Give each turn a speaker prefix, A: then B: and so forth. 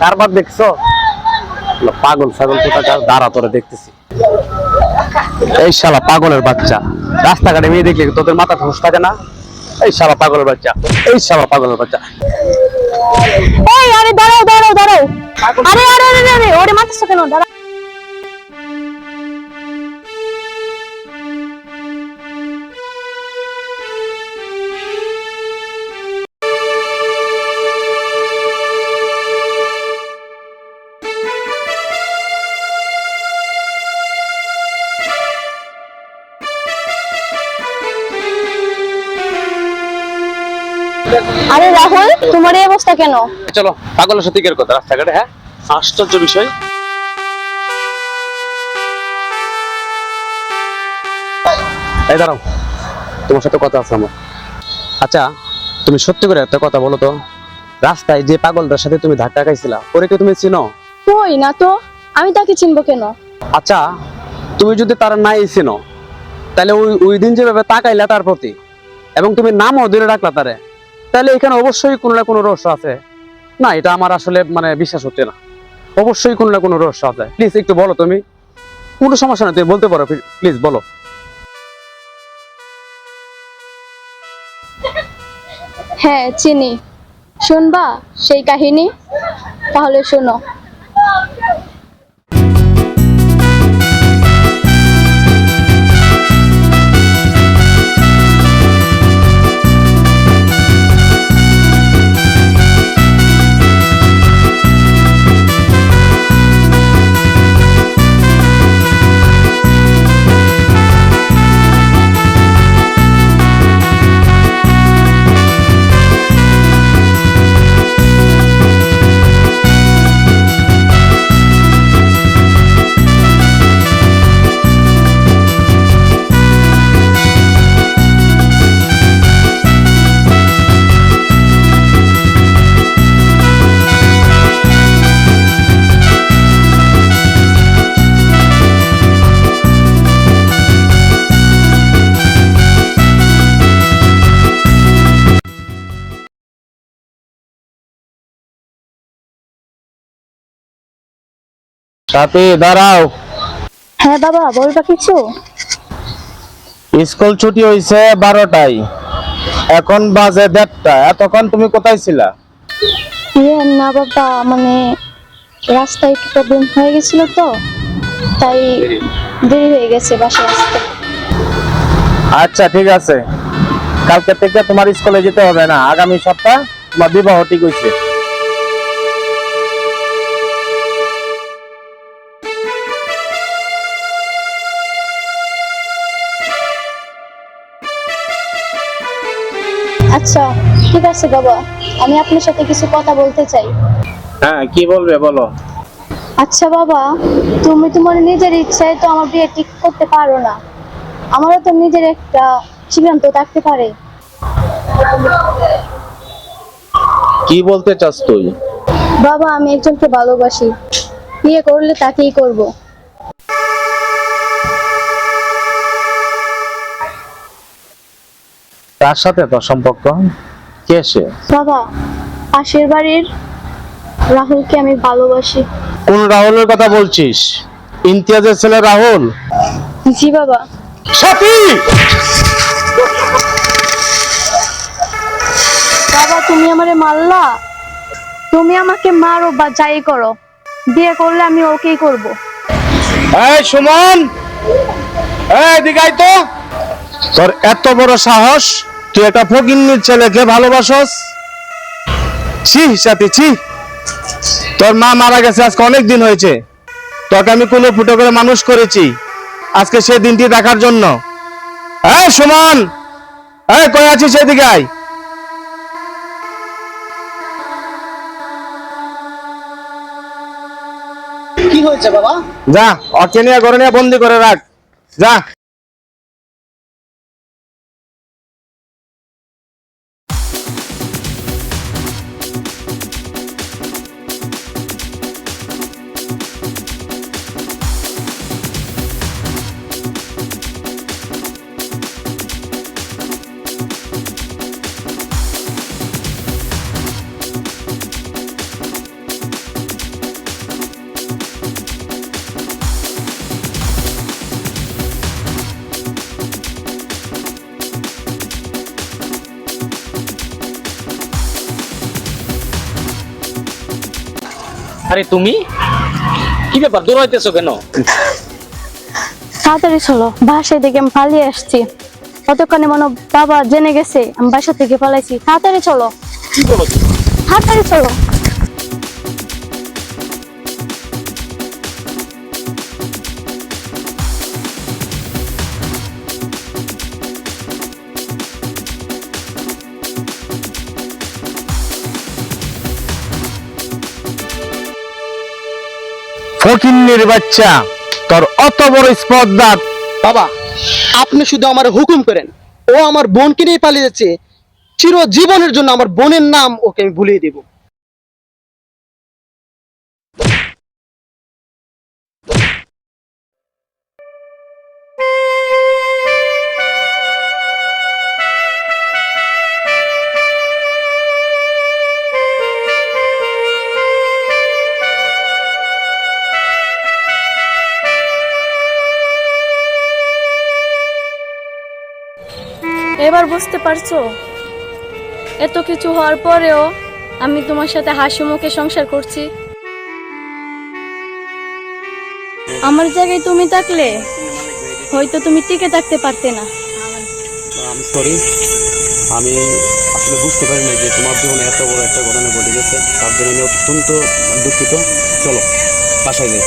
A: কারবার দেখছ? পাগল ছাগল দাঁড়া, তোরে দেখতেছি। এই শালা পাগলের বাচ্চা। রাস্তাঘাটে মেয়ে দেখলে তোদের মাথা ঠোস থাকে না? এই শালা পাগলের বাচ্চা। এই শালা পাগলের বাচ্চা।
B: আরে দাঁড়াও দাঁড়াও দাঁড়াও। আরে আরে আরে আরে ওরে মারতেছো কেন? দাঁড়াও আরে রাহুল তোমার এই অবস্থা কেন?
A: চলো পাগলের সাথে কের কথা রাস্তাঘাটে হ্যাঁ? আশ্চর্য বিষয়। এই দাঁড়াও তোমার সাথে কথা আছে আমার। আচ্ছা তুমি সত্যি করে একটা কথা বলো তো। রাস্তায় যে পাগলটার সাথে তুমি ধাক্কা খাইছিলা ওরে কি তুমি চিনো?
B: কই না তো? আমি তাকে চিনবো কেন?
A: আচ্ছা তুমি যদি তার নাই চিনো তাহলে ওই ওই দিন যেভাবে তাকাইলা তার প্রতি এবং তুমি নামও ধরে রাখলা তারে তাহলে এখানে অবশ্যই কোনো না কোনো রহস্য আছে। না, এটা আমার আসলে মানে বিশ্বাস হচ্ছে না। অবশ্যই কোনো না কোনো রহস্য আছে। প্লিজ একটু বলো তুমি। কোনো সমস্যা নেই, তুমি বলতে পারো প্লিজ বলো।
B: হ্যাঁ চিনি। শুনবা সেই কাহিনী? তাহলে শোনো।
C: সাথী দাঁড়াও।
B: হ্যাঁ বাবা বলবা কিছু?
C: স্কুল ছুটি হয়েছে বারোটায়। এখন বাজে দেড়টা। এতক্ষণ তুমি কোথায় ছিলা?
B: ইয়ে না বাবা মানে রাস্তায় একটু প্রবলেম হয়ে গেছিল তো তাই দেরি হয়ে গেছে বাসায় আসতে।
C: আচ্ছা ঠিক আছে। কালকে থেকে তোমার স্কুলে যেতে হবে না। আগামী সপ্তাহ তোমার বিবাহ ঠিক হয়েছে
B: আচ্ছা ঠিক আছে বাবা। আমি আপনার সাথে কিছু কথা বলতে চাই।
C: হ্যাঁ কি বলবে বলো।
B: আচ্ছা বাবা তুমি তোমার নিজের ইচ্ছায় তো আমার বিয়ে ঠিক করতে পারো না। আমারও তো নিজের একটা সিদ্ধান্ত থাকতে পারে।
C: কি বলতে চাস তুই?
B: বাবা আমি একজনকে ভালোবাসি। বিয়ে করলে তাকেই করব।
C: তার সাথে তোর সম্পর্ক? কে সে?
B: বাবা পাশের বাড়ির রাহুলকে আমি ভালোবাসি।
C: কোন রাহুলের কথা বলছিস? ইমতিয়াজের ছেলে রাহুল?
B: জি বাবা।
C: সাথী!
B: বাবা তুমি আমারে মারলা? তুমি আমাকে মারো বা যাই করো। বিয়ে করলে আমি ওকেই করব।
C: এই সুমন! এই দিগাই তো। তোর এত বড় সাহস। তুই একটা ফকিন্নির ছেলেকে ভালোবাসস? ছি সাথী ছি। তোর মা মারা গেছে আজকে অনেক দিন হয়েছে। তোকে আমি কোনো ফুটো করে মানুষ করেছি। আজকে সে দিনটি দেখার জন্য। হ্যাঁ সুমন! এই কই আছিস সেদিকে আয়।
A: কি হয়েছে বাবা?
C: যা নিয়ে ঘরে নিয়ে বন্দি করে রাখ। যা।
D: আরে তুমি? কি ব্যাপার দূর হইতেছো কেন?
B: তাড়াতাড়ি চলো বাসায় থেকে আমি পালিয়ে আসছি। কতক্ষণে মনে বাবা জেনে গেছে আমি বাসা থেকে পালাইছি। তাড়াতাড়ি চলো।
D: কি বলো?
B: তাড়াতাড়ি চলো।
C: ফকিন্নির বাচ্চা তোর অত বড় স্পর্ধা।
E: বাবা, আপনি শুধু আমার হুকুম করেন, ও আমার বোনকে নিয়ে পালিয়ে যাচ্ছে। চিরজীবনের জন্য আমার বোনের নাম ওকে আমি ভুলিয়ে দেব।
B: এবার বুঝতে পারছ? এত কিছু হওয়ার পরেও আমি তোমার সাথে হাসি মুখে সংসার করছি। আমার জায়গায় তুমি থাকলে হয়তো তুমি টিকে থাকতে পারতে না।
A: আমি সরি আমি আসলে বুঝতে পারি না যে তোমার জীবনে এত বড় একটা ঘটনা ঘটে গেছে। তার জন্য আমি অত্যন্ত দুঃখিত। চলো, বাসায় যাই।